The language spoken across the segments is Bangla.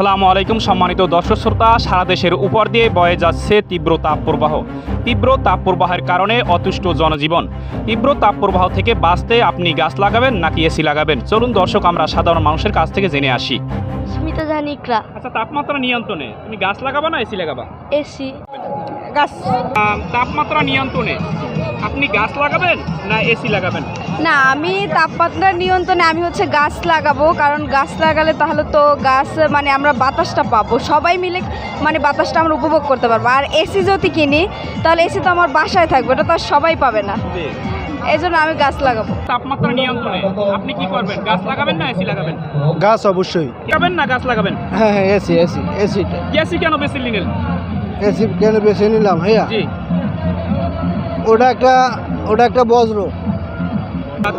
আসসালামু আলাইকুম সম্মানিত দর্শক শ্রোতা সারা দেশের উপর দিয়ে বয়ে যাচ্ছে তীব্র তাপপ্রবাহ। তীব্র তাপপ্রবাহের কারণে অতুষ্ট জনজীবন। তীব্র তাপপ্রবাহ থেকে বাঁচতে আপনি গাছ লাগাবেন নাকি এসি লাগাবেন? চলুন দর্শক আমরা সাধারণ মানুষের কাছ থেকে জেনে আসি। স্মিতা জানিকরা। আচ্ছা তাপমাত্রা নিয়ন্ত্রণে। তুমি গাছ লাগাবা না এসি লাগাবা? এসি গাছ। তাপমাত্রা নিয়ন্ত্রণে। আপনি গাছ লাগাবেন না এসি লাগাবেন? না আমি তাপমাত্রা নিয়ন্ত্রণে আমি হচ্ছে গাছ লাগাবো কারণ গাছ লাগালে তাহলে তো গাছ মানে আমরা বাতাসটা পাবো। সবাই মিলে মানে বাতাসটা আমরা উপভোগ করতে পারব। আর এসি যদি কিনি তাহলে এসি তো আমার বাসায় থাকবে ওটা তো আর সবাই পাবে না। এই জন্য আমি গাছ লাগাবো। তাপমাত্রা নিয়ন্ত্রণে আপনি কি করবেন? গাছ লাগাবেন না এসি লাগাবেন? গাছ অবশ্যই। লাগাবেন না গাছ লাগাবেন? হ্যাঁ হ্যাঁ এসি এসি এসিটা এসি কেন বেশি নিলেন? এসি কেন বেছে নিলাম হ্যাঁ জি। ওটা একটা ওটা একটা বজ্র।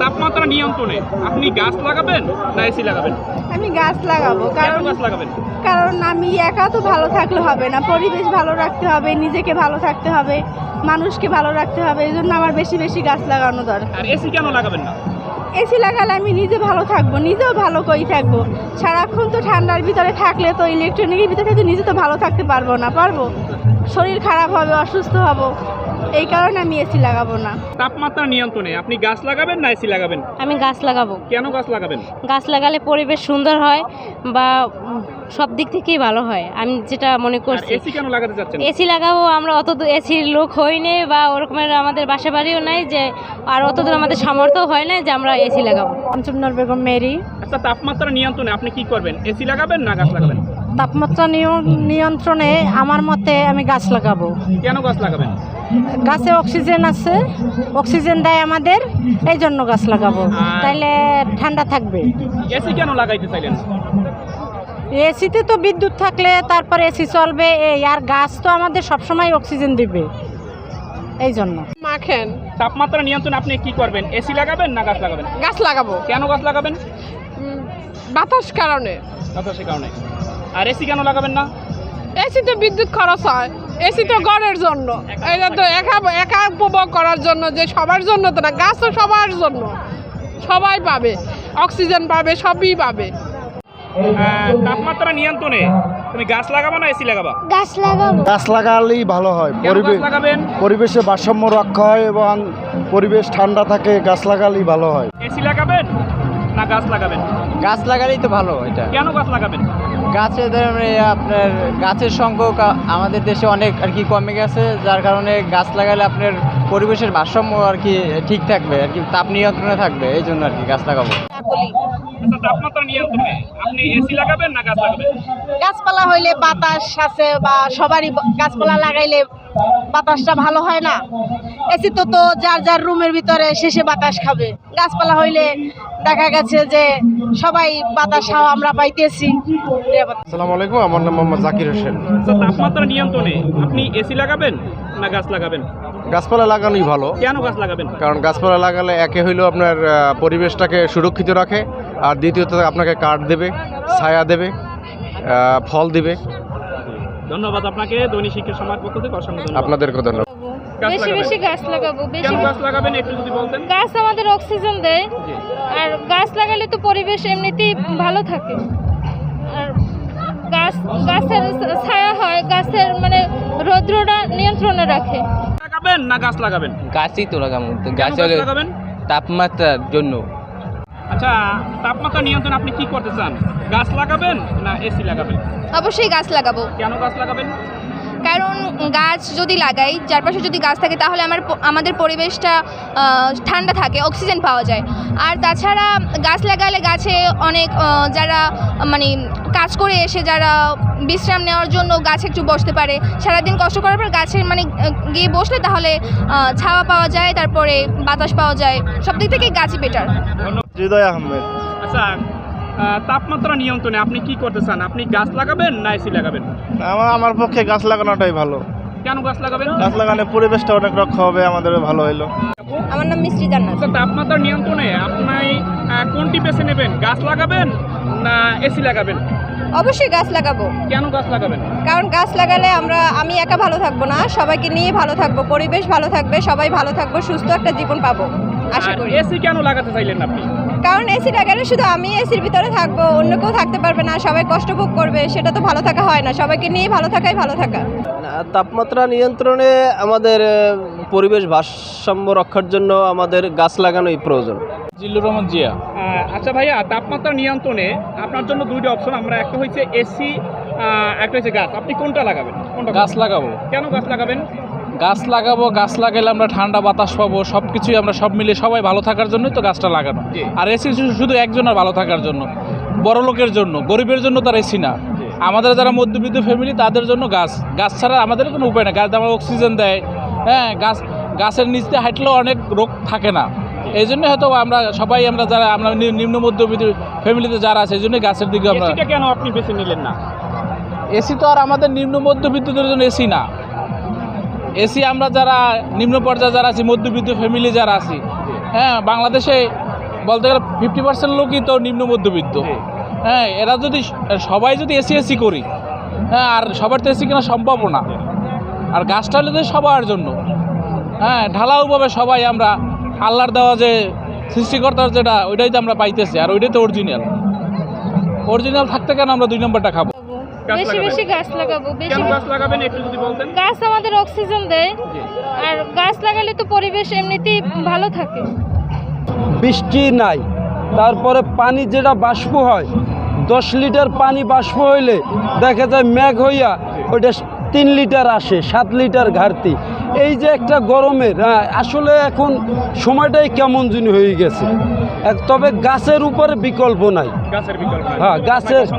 তাপমাত্রা নিয়ন্ত্রণে আপনি গাছ লাগাবেন না এসি লাগাবেন? আমি গাছ লাগাবো কেন গাছ লাগাবেন? কারণ আমি একা তো ভালো থাকলে হবে না পরিবেশ ভালো রাখতে হবে নিজেকে ভালো থাকতে হবে মানুষকে ভালো রাখতে হবে এই জন্য আমার বেশি বেশি গাছ লাগানো দরকার। আর এসি কেন লাগাবেন না? এসি লাগালে আমি নিজে ভালো থাকব নিজেও ভালো করেই থাকব। সারাক্ষণ তো ঠান্ডার ভিতরে থাকলে তো ইলেকট্রনিকের ভিতরে থাকলে নিজে তো ভালো থাকতে পারব না পারব? শরীর খারাপ হবে অসুস্থ হব। এই কারণে আমি এসি লাগাবো না। তাপমাত্রা নিয়ন্ত্রণে আপনি গাছ লাগাবেন না এসি লাগাবেন? আমি গাছ লাগাবো। কেন গাছ লাগাবেন? গাছ লাগালে পরিবেশ সুন্দর হয় বা সব দিক থেকেই ভালো হয়। আমি যেটা মনে করছি এসি কেন লাগাতে চাচ্ছেন? এসি লাগাবো আমরা অত এসির লোক হই নে বা ওরকমের আমাদের বাসা বাড়িও নাই যে আর অত দূর আমাদের সামর্থ্য হয় না যে আমরা এসি লাগাবো। পঞ্চমনর বেগম মেরি। আচ্ছা তাপমাত্রা নিয়ন্ত্রণে আপনি কি করবেন? এসি লাগাবেন না গাছ লাগাবেন? তাপমাত্রা নিয়ন- নিয়ন্ত্রণে আমার মতে আমি গাছ লাগাবো। কেন গাছ লাগাবেন? গাছে অক্সিজেন আছে অক্সিজেন দেয় আমাদের এই জন্য গাছ লাগাবো। তাইলে ঠান্ডা থাকবে। এসি কেন লাগাইতে চাইলেন? এসিতে তো বিদ্যুৎ থাকলে তারপরে এসি চলবে এই আর গাছ তো আমাদের সবসময় অক্সিজেন দিবে এই জন্য মাখেন। তাপমাত্রা নিয়ন্ত্রণ আপনি কি করবেন? এসি লাগাবেন না গাছ লাগাবেন? গাছ লাগাবো। কেন গাছ লাগাবেন? বাতাস কারণে। বাতাসের কারণে। আর এসি কেন লাগাবেন না? এসি তো বিদ্যুৎ খরচ হয়। এসি তো গড়ের জন্য। এটা তো একা একা উপভোগ করার জন্য যে সবার জন্য তো না গাছ তো সবার জন্য। সবাই পাবে অক্সিজেন পাবে সবই পাবে। আহ, তাপমাত্রা নিয়ন্ত্রণে। তুমি গাছ লাগাবা না এসি লাগাবা? গাছ লাগাবো। গাছ লাগালেই ভালো হয়। পরিবেশ লাগাবেন? পরিবেশে ভারসাম্য রক্ষা হয় এবং পরিবেশ ঠান্ডা থাকে গাছ লাগালেই ভালো হয়। এসি লাগাবেন না গাছ লাগাবেন? গাছ লাগালেই তো ভালো এটা। কেন গাছ লাগাবেন? গাছের ধরেন আপনার গাছের সংখ্যক আমাদের দেশে অনেক আর কি কমে গেছে যার কারণে গাছ লাগালে আপনার পরিবেশের ভারসাম্য আর কি ঠিক থাকবে আর কি তাপ নিয়ন্ত্রণে থাকবে এই জন্য আর কি গাছ লাগাবো। আচ্ছা তাপমাত্রা নিয়ন্ত্রণে আপনি এসি লাগাবেন না গাছ লাগাবেন? গাছপালা হইলে বাতাস আছে বা সবারই গাছপালা লাগাইলে বাতাসটা ভালো হয় না। এসি তো তো যার যার রুমের ভিতরে শেষে বাতাস খাবে। গাছপালা হইলে দেখা গেছে যে সবাই বাতাস আমরা পাইতেছি। আসসালামু আলাইকুম আমার নাম মোহাম্মদ জাকির হোসেন। আচ্ছা তাপমাত্রা নিয়ন্ত্রণে আপনি এসি লাগাবেন না গাছ লাগাবেন? গাছপালা লাগানোই ভালো। কেন গাছ লাগাবেন? কারণ গাছপালা লাগালে একে হইলেও আপনার পরিবেশটাকে সুরক্ষিত রাখে আর দ্বিতীয়ত আপনাকে কাঠ দেবে ছায়া দেবে ফল দেবে। ধন্যবাদ আপনাকে দৈনিক শিক্ষা সমাজ পক্ষ থেকে অসংখ্য আপনাদেরকে ধন্যবাদ। বেশি বেশি গাছ লাগাবো বেশি। গাছ লাগাবেন একটু যদি বলতেন? গাছ আমাদের অক্সিজেন দেয় আর গাছ লাগালে তো পরিবেশ এমনিতেই ভালো থাকে। আর গাছ গাছের ছায়া হয় গাছের মানে রৌদ্রটা নিয়ন্ত্রণে রাখে। লাগাবেন না গাছ লাগাবেন? গাছই তো লাগাবো গাছ লাগাবেন? তাপমাত্রার জন্য। আচ্ছা তাপমাত্রা নিয়ন্ত্রণ আপনি কি করতে চান? গাছ লাগাবেন না এসি লাগাবেন? অবশ্যই গাছ লাগাবো। কেন গাছ লাগাবেন? কারণ গাছ যদি লাগাই চারপাশে যদি গাছ থাকে তাহলে আমার আমাদের পরিবেশটা ঠান্ডা থাকে অক্সিজেন পাওয়া যায়। আর তাছাড়া গাছ লাগালে গাছে অনেক যারা মানে কাজ করে এসে যারা বিশ্রাম নেওয়ার জন্য গাছে একটু বসতে পারে সারাদিন কষ্ট করার পর গাছের মানে গিয়ে বসলে তাহলে ছাওয়া পাওয়া যায় তারপরে বাতাস পাওয়া যায় সব দিক থেকে গাছই বেটার হৃদয় আহমেদ। আচ্ছা তাপমাত্রা নিয়ন্ত্রণে আপনি কি করতে চান? আপনি গাছ লাগাবেন না এসি লাগাবেন? আমার আমার পক্ষে গাছ লাগানোটাই ভালো। কেন গাছ লাগাবেন? গাছ লাগালে পরিবেশটা অনেক রক্ষা হবে আমাদের ভালো হইল। আমার নাম মিস্ত্রি জান্নাত। আচ্ছা তাপমাত্রা নিয়ন্ত্রণে আপনি কোনটি বেছে নেবেন? গাছ লাগাবেন না এসি লাগাবেন? অবশ্যই গাছ লাগাবো। কেন গাছ লাগাবেন? কারণ গাছ লাগালে আমরা আমি একা ভালো থাকব না সবাইকে নিয়ে ভালো থাকব। পরিবেশ ভালো থাকবে সবাই ভালো থাকব সুস্থ একটা জীবন পাবো আশা করি। এসি কেন লাগাতে চাইলেন আপনি? কারণ এসি লাগালে শুধু আমি এসির ভিতরে থাকব অন্য কেউ থাকতে পারবে না সবাই কষ্ট ভোগ করবে সেটা তো ভালো থাকা হয় না সবাইকে নিয়ে ভালো থাকাই ভালো থাকা। তাপমাত্রা নিয়ন্ত্রণে আমাদের পরিবেশ ভারসাম্য রক্ষার জন্য আমাদের গাছ লাগানোই প্রয়োজন। জিল্লুর রহমান জিয়া। আচ্ছা ভাইয়া তাপমাত্রা নিয়ন্ত্রণে আপনার জন্য দুইটা অপশন আমরা একটা হচ্ছে এসি একটা হচ্ছে গাছ। আপনি কোনটা লাগাবেন? কোনটা গাছ লাগাবো। কেন গাছ লাগাবেন? গাছ লাগাবো গাছ লাগালে আমরা ঠান্ডা বাতাস পাবো সব কিছুই আমরা সব মিলে সবাই ভালো থাকার জন্যই তো গাছটা লাগানো। আর এসি শুধু একজনের ভালো থাকার জন্য। বড় লোকের জন্য গরিবের জন্য তার এসি না। আমাদের যারা মধ্যবিত্ত ফ্যামিলি তাদের জন্য গাছ। গাছ ছাড়া আমাদের কোনো উপায় না গাছ আমার অক্সিজেন দেয়। হ্যাঁ গাছ গাছের নিচ দিয়ে হাঁটলেও অনেক রোগ থাকে না। এই জন্য হয়তো আমরা সবাই আমরা যারা আমরা নিম্ন মধ্যবিত্ত ফ্যামিলিতে যারা আছে এই জন্যই গাছের দিকে আমরা কেন আপনি বেছে নিলেন না? এসি তো আর আমাদের নিম্ন মধ্যবিত্তদের জন্য এসি না। এসি আমরা যারা নিম্ন পর্যায়ে যারা আছি মধ্যবিত্ত ফ্যামিলি যারা আছি হ্যাঁ বাংলাদেশে বলতে গেলে ফিফটি পার্সেন্ট লোকই তো নিম্ন মধ্যবিত্ত। হ্যাঁ এরা যদি সবাই যদি এসি এসি করি হ্যাঁ আর সবার তো এসি কেনা সম্ভবও না। আর গাছটা হলে তো সবার জন্য। হ্যাঁ ঢালাওভাবে সবাই আমরা আল্লাহর দেওয়া যে সৃষ্টিকর্তার যেটা ওইটাই তো আমরা পাইতেছি আর ওইটাই তো অরিজিনাল অরিজিনাল থাকতে কেন আমরা দুই নম্বরটা খাব? বেশি বেশি গাছ লাগাবো বেশি কেন গাছ লাগাবেন একটু যদি বলতেন? গাছ আমাদের অক্সিজেন দেয় আর গাছ লাগালে তো পরিবেশ এমনিতেই ভালো থাকে। বৃষ্টি নাই তারপরে পানি যেটা বাষ্প হয় দশ লিটার পানি বাষ্প হইলে দেখা যায় মেঘ হইয়া ওইটা তিন লিটার আসে সাত লিটার ঘাটতি। এই যে একটা গরমের হ্যাঁ, আসলে এখন সময়টাই কেমন যিনি হয়ে গেছে। তবে গাছের উপরে বিকল্প নাই। গাছের বিকল্প হ্যাঁ, গাছের-